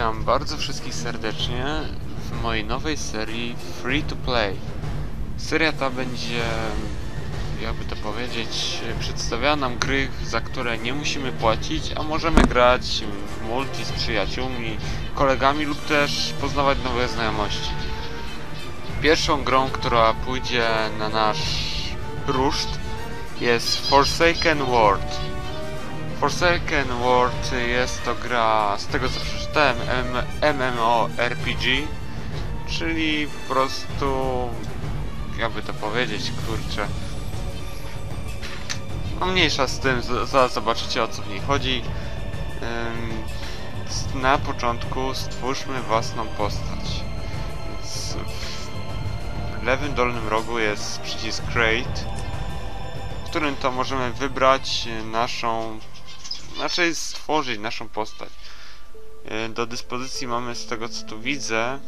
Witam bardzo wszystkich serdecznie w mojej nowej serii Free to Play. Seria ta będzie, jakby to powiedzieć, przedstawiała nam gry, za które nie musimy płacić, a możemy grać w multi z przyjaciółmi, kolegami lub też poznawać nowe znajomości. Pierwszą grą, która pójdzie na nasz ruszt jest Forsaken World. Forsaken World jest to gra, z tego co przeczytałem, MMORPG, czyli po prostu, jakby to powiedzieć, kurczę. No mniejsza z tym, zaraz zobaczycie o co w niej chodzi. Na początku stwórzmy własną postać. Więc w lewym dolnym rogu jest przycisk Create, w którym to możemy wybrać naszą znaczy stworzyć naszą postać. Yy, Do dyspozycji mamy z tego co tu widzę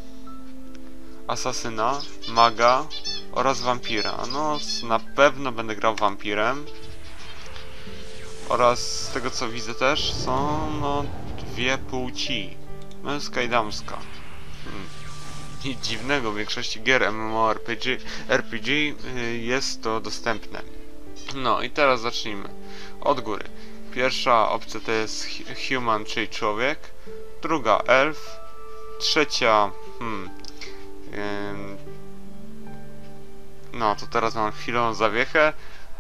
asasyna, maga oraz wampira. No na pewno będę grał wampirem. Oraz z tego co widzę też są no dwie płci. Męska i damska. Hmm. Nic dziwnego, w większości gier MMORPG RPG, y, jest to dostępne. No i teraz zacznijmy. Od góry. Pierwsza opcja to jest hu- human, czyli człowiek. Druga elf. Trzecia. Hmm. ym, no to teraz mam chwilę zawiechę,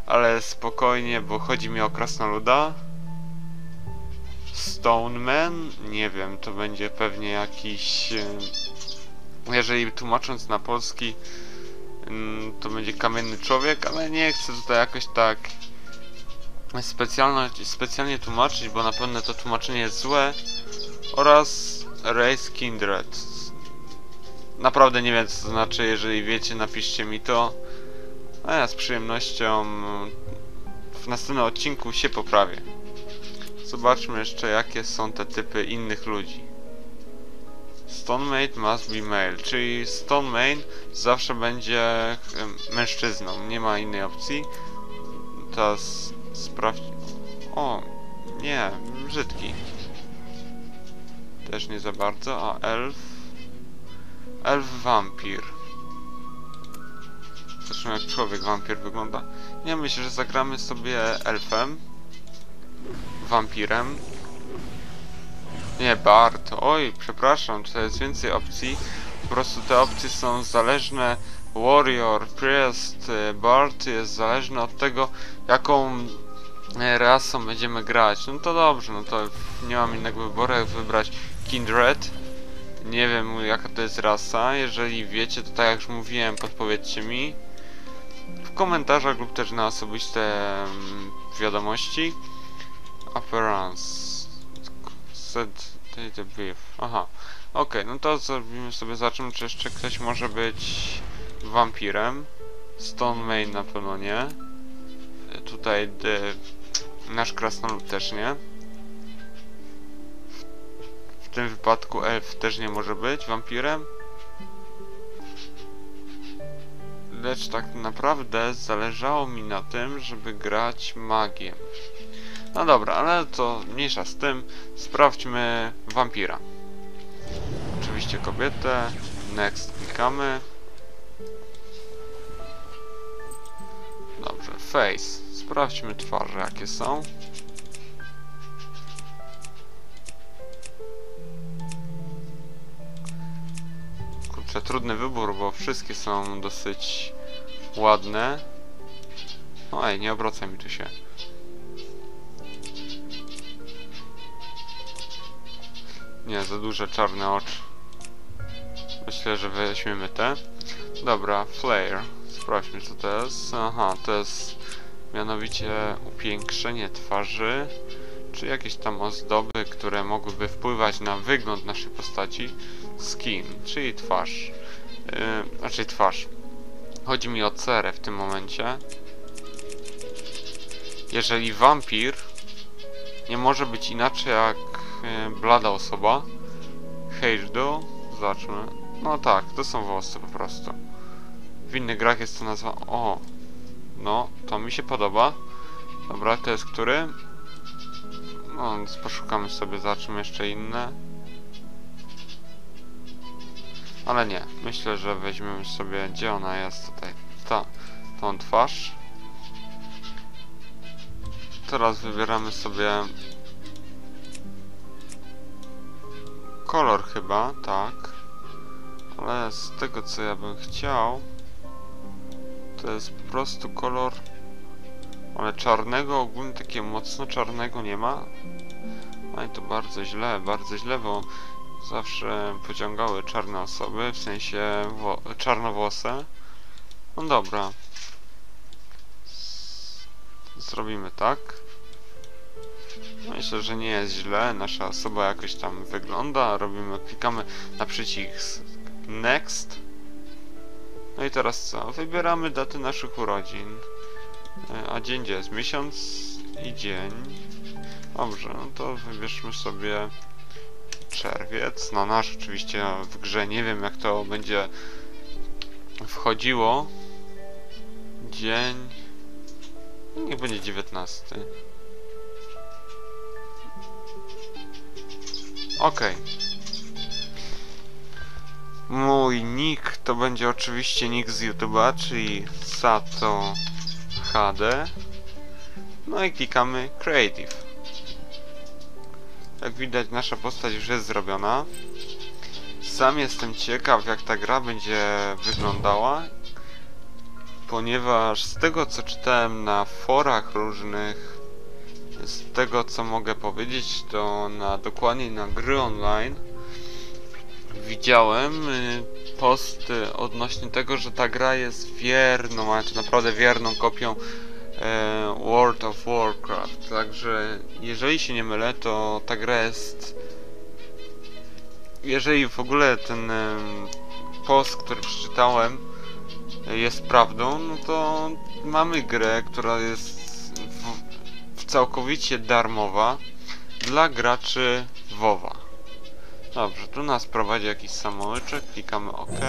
ale spokojnie, bo chodzi mi o krasnoluda. Stoneman? Nie wiem, to będzie pewnie jakiś. ym, Jeżeli tłumacząc na polski, to będzie kamienny człowiek, ale nie chcę tutaj jakoś tak specjalnie tłumaczyć, bo na pewno to tłumaczenie jest złe oraz Race Kindred. Naprawdę nie wiem co to znaczy, jeżeli wiecie napiszcie mi to. A ja z przyjemnością w następnym odcinku się poprawię. Zobaczmy jeszcze jakie są te typy innych ludzi. Stonemate must be male, czyli Stonemate zawsze będzie mężczyzną, nie ma innej opcji. Teraz sprawdź. O, nie, brzydki. Też nie za bardzo, a elf. Elf wampir. Zresztą jak człowiek wampir wygląda. Nie myślę, że zagramy sobie elfem. Wampirem. Nie, Bard. Oj, przepraszam, tutaj jest więcej opcji. Po prostu te opcje są zależne. Warrior, Priest, Bard jest zależny od tego, jaką rasą będziemy grać. No to dobrze, no to nie mam innego wyboru jak wybrać Kindred. Nie wiem jaka to jest rasa. Jeżeli wiecie, to tak jak już mówiłem, podpowiedzcie mi w komentarzach lub też na osobiste mm, wiadomości. Appearance. Set date brief. Aha. Okej, no to zrobimy sobie, zobaczymy czy jeszcze ktoś może być wampirem. Stone Main na pewno nie. E, Tutaj de, nasz krasnolud też nie. W, tym wypadku elf też nie może być wampirem. Lecz tak naprawdę zależało mi na tym, żeby grać magiem. No dobra, ale to mniejsza z tym. Sprawdźmy wampira. Oczywiście kobietę. Next klikamy. Dobrze, face. Sprawdźmy twarze, jakie są. Kurczę, trudny wybór, bo wszystkie są dosyć ładne. Oj, nie obraca mi tu się. Nie, za duże czarne oczy. Myślę, że weźmiemy te. Dobra, flare. Sprawdźmy co to jest. Aha, to jest mianowicie upiększenie twarzy, czy jakieś tam ozdoby, które mogłyby wpływać na wygląd naszej postaci. Skin, czyli twarz. Yy, znaczy twarz. Chodzi mi o cerę w tym momencie. Jeżeli wampir nie może być inaczej jak yy, blada osoba. Hairdo, zobaczmy. No tak, to są włosy po prostu. W innych grach jest to nazwa. O! No, to mi się podoba. Dobra, to jest który? No, więc poszukamy sobie, zobaczymy jeszcze inne. Ale nie, myślę, że weźmiemy sobie, gdzie ona jest tutaj, ta, tą twarz. Teraz wybieramy sobie kolor chyba, tak. Ale z tego co ja bym chciał, to jest po prostu kolor, ale czarnego, ogólnie takiego mocno czarnego nie ma. No i to bardzo źle, bardzo źle, bo zawsze pociągały czarne osoby, w sensie czarnowłose. No dobra. Zrobimy tak. Myślę, że nie jest źle. Nasza osoba jakoś tam wygląda. Robimy, klikamy na przycisk Next. No i teraz co? Wybieramy daty naszych urodzin. E, A dzień gdzie jest? Miesiąc i dzień. Dobrze, no to wybierzmy sobie czerwiec. Na nasz oczywiście w grze nie wiem jak to będzie wchodziło. Dzień. Niech będzie 19. Okej. Mój nick to będzie oczywiście nick z YouTube'a, czyli Sato HD. No i klikamy Creative. Jak widać nasza postać już jest zrobiona. Sam jestem ciekaw jak ta gra będzie wyglądała. Ponieważ z tego co czytałem na forach różnych, z tego co mogę powiedzieć, to na dokładnie na gry online widziałem y, posty odnośnie tego, że ta gra jest wierną, a czy naprawdę wierną kopią e, World of Warcraft. Także jeżeli się nie mylę, to ta gra jest. Jeżeli w ogóle ten em, post, który przeczytałem, e, jest prawdą, no to mamy grę, która jest w, w całkowicie darmowa dla graczy WoWa. Dobrze, tu nas prowadzi jakiś samolyczek, klikamy OK.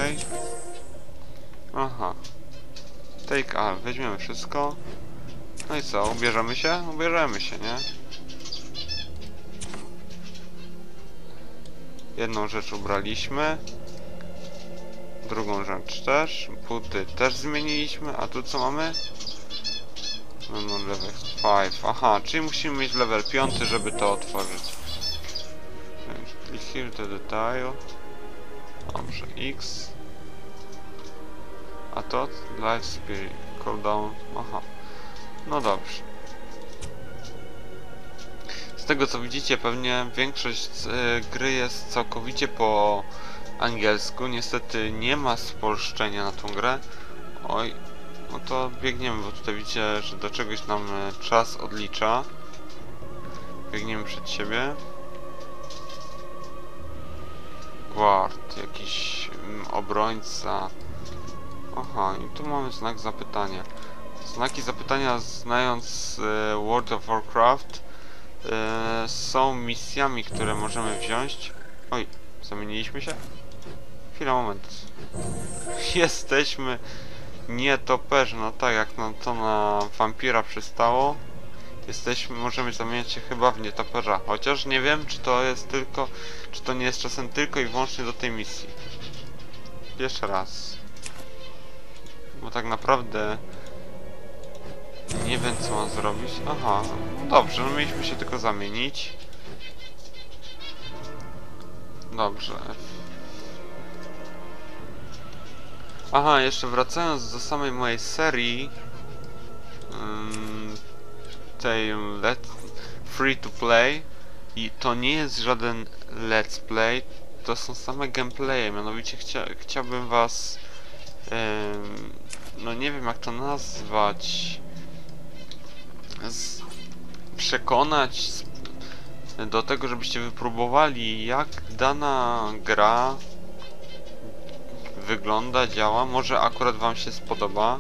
Aha. Take all, weźmiemy wszystko. No i co, ubierzemy się? Ubierzemy się, nie? Jedną rzecz ubraliśmy. Drugą rzecz też. Buty też zmieniliśmy. A tu co mamy? No, no level 5. Aha, czyli musimy mieć level 5, żeby to otworzyć. Here to detail. Dobrze, X. A to? Life Spirit. Cooldown. Aha. No dobrze. Z tego co widzicie, pewnie większość e, gry jest całkowicie po angielsku. Niestety nie ma spolszczenia na tą grę. Oj, no to biegniemy, bo tutaj widzicie, że do czegoś nam e, czas odlicza. Biegniemy przed siebie. Guard, jakiś mm, obrońca. Aha, i tu mamy znak zapytania. Znaki zapytania, znając e, World of Warcraft, e, są misjami, które możemy wziąć. Oj, zamieniliśmy się? Chwila, moment. Jesteśmy nietoperzy, no tak jak no, to na wampira przystało. Jesteśmy, możemy zamieniać się chyba w nietoperza. Chociaż nie wiem, czy to jest tylko, czy to nie jest czasem tylko i wyłącznie do tej misji. Jeszcze raz. Bo tak naprawdę nie wiem co mam zrobić. Aha, no dobrze, no mieliśmy się tylko zamienić. Dobrze. Aha, jeszcze wracając do samej mojej serii ym, tej let free to play i to nie jest żaden let's play, to są same gameplaye, mianowicie chcia chciałbym was no nie wiem jak to nazwać przekonać do tego, żebyście wypróbowali jak dana gra wygląda, działa. Może akurat wam się spodoba.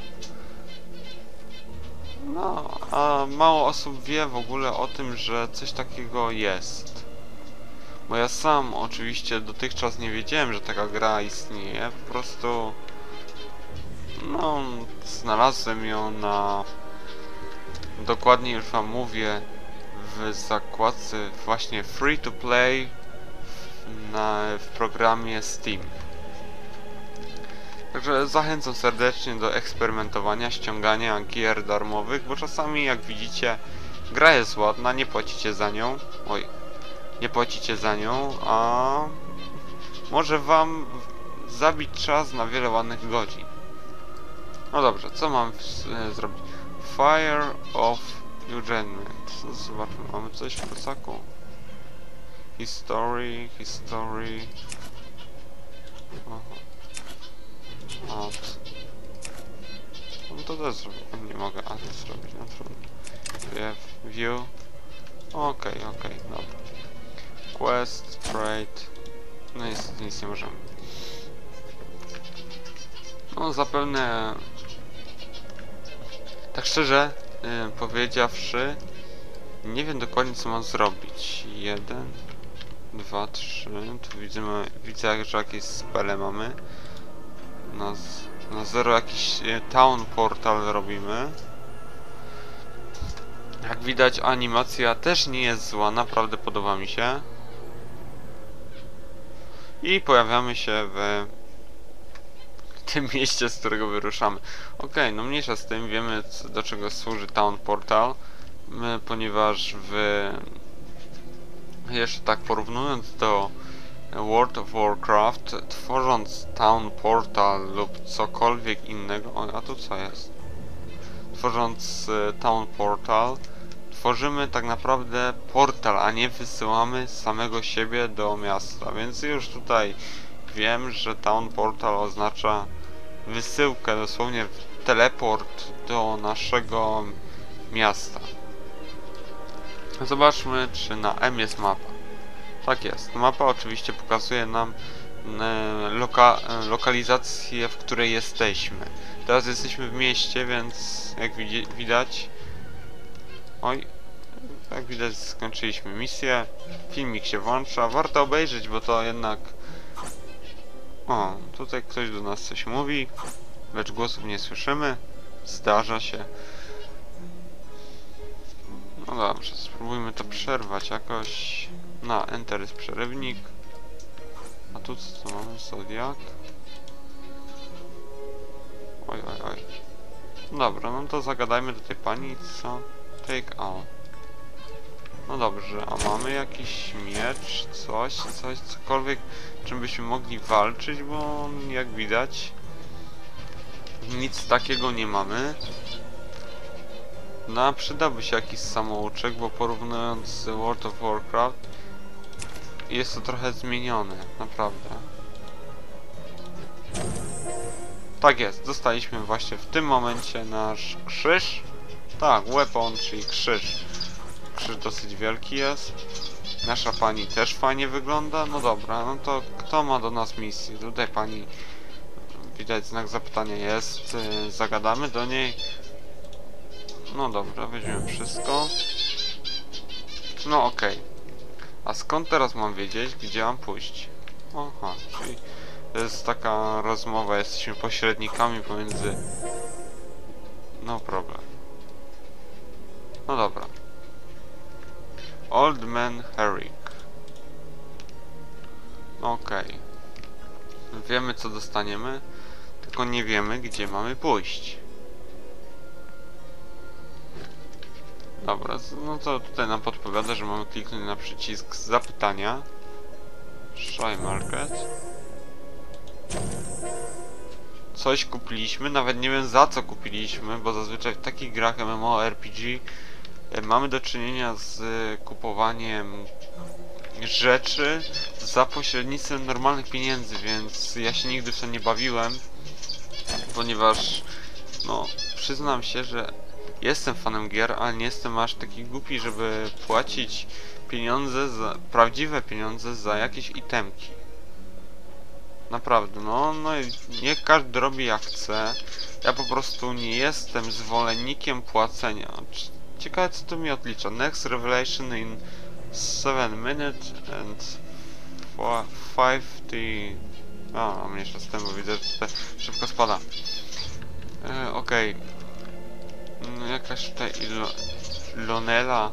No, a mało osób wie w ogóle o tym, że coś takiego jest. Bo ja sam oczywiście dotychczas nie wiedziałem, że taka gra istnieje. Po prostu no, znalazłem ją na dokładnie już wam mówię w zakładce właśnie free to play na, w programie Steam. Także zachęcam serdecznie do eksperymentowania, ściągania gier darmowych, bo czasami jak widzicie gra jest ładna, nie płacicie za nią. Oj, nie płacicie za nią, a może wam zabić czas na wiele ładnych godzin. No dobrze, co mam e, zrobić? Fire of Enjoyment. Zobaczmy, mamy coś w plecaku. History, history. Aha. Add. No to też zrobię. Nie mogę add zrobić, no trudno. View. Okej, okej, dobra. Quest, trade. No niestety nic nie możemy. No zapewne... Tak szczerze y, powiedziawszy, nie wiem dokładnie co mam zrobić. Jeden, dwa, trzy. Tu widzimy, widzę, że jakieś spele mamy. Na, na zero jakiś y, town portal robimy. Jak widać animacja też nie jest zła, naprawdę podoba mi się. I pojawiamy się w tym mieście, z którego wyruszamy. Okej, no mniejsza z tym, wiemy do czego służy Town Portal, ponieważ w... Jeszcze tak porównując do World of Warcraft, tworząc Town Portal lub cokolwiek innego... O, a tu co jest? Tworząc e, Town Portal, tworzymy tak naprawdę portal, a nie wysyłamy samego siebie do miasta, więc już tutaj wiem, że Town Portal oznacza wysyłkę, dosłownie teleport do naszego miasta. Zobaczmy, czy na M jest mapa. Tak jest. Mapa oczywiście pokazuje nam e, loka lokalizację, w której jesteśmy. Teraz jesteśmy w mieście, więc jak widzi widać... Oj, jak widać skończyliśmy misję. Filmik się włącza. Warto obejrzeć, bo to jednak... O, tutaj ktoś do nas coś mówi, lecz głosów nie słyszymy. Zdarza się. No dobrze, spróbujmy to przerwać jakoś. Na Enter jest przerywnik. A tu co mamy? Zodiak. Oj, oj, oj. Dobra, no to zagadajmy do tej pani, co? Take out. No dobrze, a mamy jakiś miecz, coś, coś, cokolwiek, czym byśmy mogli walczyć, bo jak widać nic takiego nie mamy. No przydałby się jakiś samouczek, bo porównując z World of Warcraft jest to trochę zmienione, naprawdę. Tak jest, dostaliśmy właśnie w tym momencie nasz krzyż. Tak, weapon, czyli krzyż. Krzyż dosyć wielki jest. Nasza pani też fajnie wygląda. No dobra, no to kto ma do nas misję? Tutaj pani widać znak zapytania jest. Yy, zagadamy do niej. No dobra, weźmiemy wszystko. No okej. A skąd teraz mam wiedzieć, gdzie mam pójść? Aha, czyli to jest taka rozmowa, jesteśmy pośrednikami pomiędzy... No problem. No dobra. Old Man Herrick. Okej. Wiemy co dostaniemy, tylko nie wiemy gdzie mamy pójść. Dobra, no to tutaj nam podpowiada, że mamy kliknąć na przycisk zapytania. Shy Market. Coś kupiliśmy, nawet nie wiem za co kupiliśmy, bo zazwyczaj w takich grach MMORPG e, mamy do czynienia z e, kupowaniem rzeczy za pośrednictwem normalnych pieniędzy, więc ja się nigdy w to nie bawiłem, ponieważ no przyznam się, że jestem fanem gier, ale nie jestem aż taki głupi, żeby płacić pieniądze za prawdziwe pieniądze za jakieś itemki. Naprawdę, no, no i niech każdy robi jak chce. Ja po prostu nie jestem zwolennikiem płacenia. Ciekawe co to mi odlicza. Next revelation in 7 minutes and fo- 50... A, mniejsza z tym, bo widzę, że szybko spada. E, Okej. No, Jakaś tutaj lo, Lonela,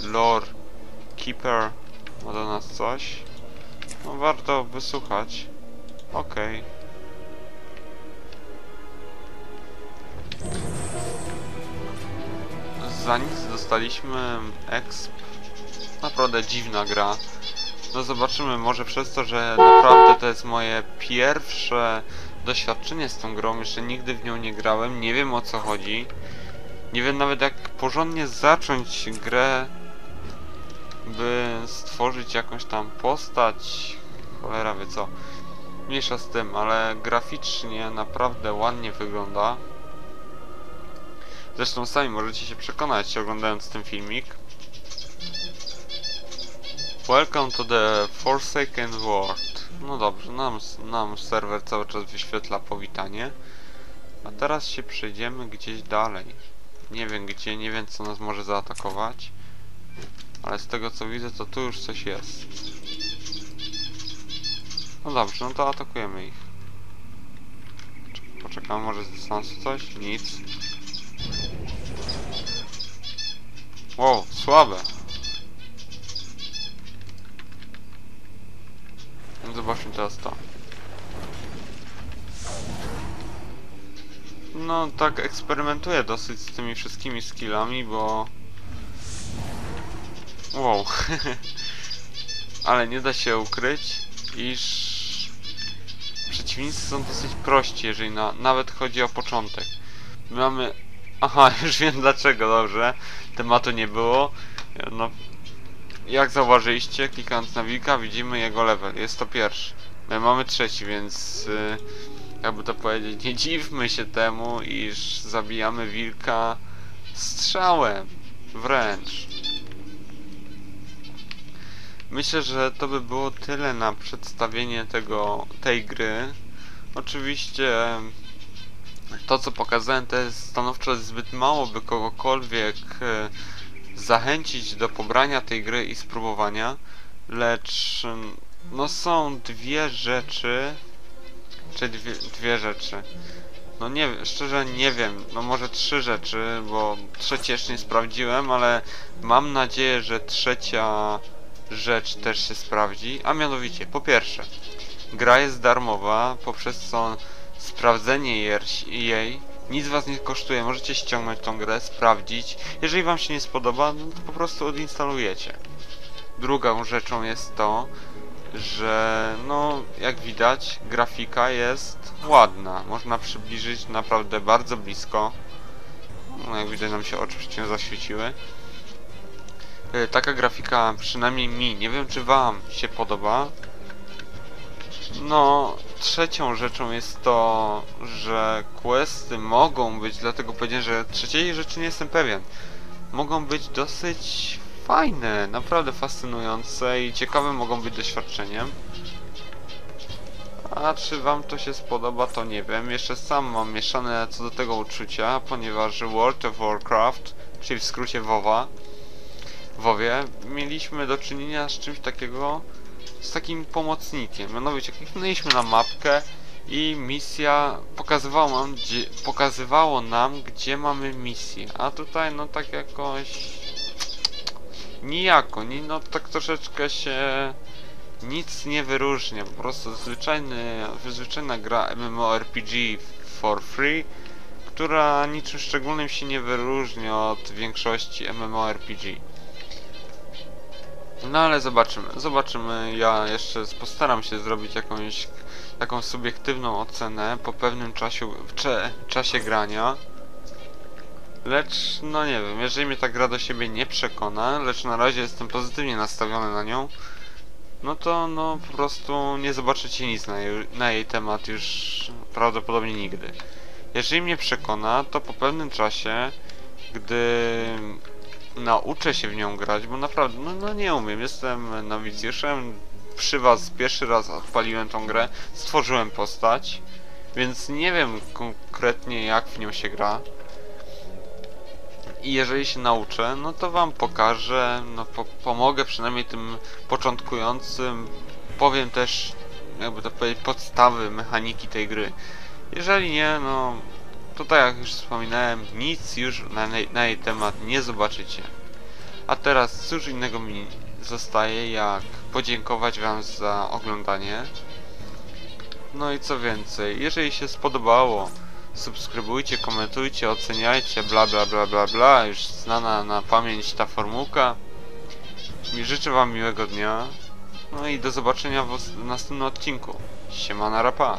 Lore, Keeper ma do nas coś. No warto wysłuchać. Okej. Okay. Za nic dostaliśmy exp. Naprawdę dziwna gra. No zobaczymy, może przez to, że naprawdę to jest moje pierwsze doświadczenie z tą grą, jeszcze nigdy w nią nie grałem, nie wiem o co chodzi. Nie wiem nawet jak porządnie zacząć grę, by stworzyć jakąś tam postać. Cholera wie co. Mniejsza z tym, ale graficznie naprawdę ładnie wygląda. Zresztą sami możecie się przekonać oglądając ten filmik. Welcome to the Forsaken World. No dobrze, nam, nam serwer cały czas wyświetla powitanie. A teraz się przejdziemy gdzieś dalej. Nie wiem gdzie, nie wiem co nas może zaatakować. Ale z tego co widzę, to tu już coś jest. No dobrze, no to atakujemy ich. Czek- Poczekam, może z dystansu coś? Nic. Wow, słabe. Zobaczmy teraz to. No, tak eksperymentuję dosyć z tymi wszystkimi skillami, bo... Wow. Ale nie da się ukryć, iż... Przeciwnicy są dosyć prości, jeżeli na, nawet chodzi o początek. My mamy... Aha, już wiem dlaczego, dobrze. Tematu nie było. No, jak zauważyliście, klikając na wilka, widzimy jego level. Jest to pierwszy. My mamy trzeci, więc y, jakby to powiedzieć, nie dziwmy się temu, iż zabijamy wilka strzałem. Wręcz. Myślę, że to by było tyle na przedstawienie tego, tej gry. Oczywiście to co pokazałem to jest stanowczo zbyt mało, by kogokolwiek e, zachęcić do pobrania tej gry i spróbowania, lecz mm, no są dwie rzeczy, czy dwie, dwie rzeczy. No nie szczerze nie wiem, no może trzy rzeczy, bo trzecie jeszcze nie sprawdziłem, ale mam nadzieję, że trzecia rzecz też się sprawdzi, a mianowicie, po pierwsze, gra jest darmowa, poprzez co sprawdzenie jej nic was nie kosztuje, możecie ściągnąć tą grę, sprawdzić. Jeżeli wam się nie spodoba, no to po prostu odinstalujecie. Drugą rzeczą jest to, że no jak widać grafika jest ładna. Można przybliżyć naprawdę bardzo blisko. No jak widać nam się oczy zaświeciły. Y, Taka grafika przynajmniej mi, nie wiem czy wam się podoba. No, trzecią rzeczą jest to, że questy mogą być, dlatego powiedziałem, że trzeciej rzeczy nie jestem pewien. Mogą być dosyć fajne, naprawdę fascynujące i ciekawe mogą być doświadczeniem. A czy wam to się spodoba, to nie wiem. Jeszcze sam mam mieszane co do tego uczucia, ponieważ World of Warcraft, czyli w skrócie WoWa, WoWie, mieliśmy do czynienia z czymś takiego, z takim pomocnikiem. Mianowicie kliknęliśmy na mapkę i misja pokazywało nam, gdzie, pokazywało nam, gdzie mamy misję. A tutaj no tak jakoś nijako, ni, no tak troszeczkę się nic nie wyróżnia. Po prostu zwyczajny, zwyczajna gra MMORPG for free, która niczym szczególnym się nie wyróżnia od większości MMORPG. No ale zobaczymy, zobaczymy. Ja jeszcze postaram się zrobić jakąś taką subiektywną ocenę po pewnym czasie, cze, czasie grania. Lecz, no nie wiem, jeżeli mnie ta gra do siebie nie przekona, lecz na razie jestem pozytywnie nastawiony na nią, no to no po prostu nie zobaczycie nic na jej, na jej temat już prawdopodobnie nigdy. Jeżeli mnie przekona, to po pewnym czasie, gdy nauczę się w nią grać, bo naprawdę, no, no nie umiem, jestem nowicjuszem, przy was pierwszy raz odpaliłem tą grę, stworzyłem postać, więc nie wiem konkretnie jak w nią się gra. I jeżeli się nauczę, no to wam pokażę, no po pomogę przynajmniej tym początkującym, powiem też, jakby to powiedzieć, podstawy mechaniki tej gry. Jeżeli nie, no to tak jak już wspominałem, nic już na, na jej temat nie zobaczycie. A teraz cóż innego mi zostaje jak podziękować wam za oglądanie. No i co więcej, jeżeli się spodobało, Subskrybujcie, komentujcie, oceniajcie, bla bla bla bla bla. Już znana na pamięć ta formułka. I życzę wam miłego dnia. No i do zobaczenia w następnym odcinku. Siemana rapa.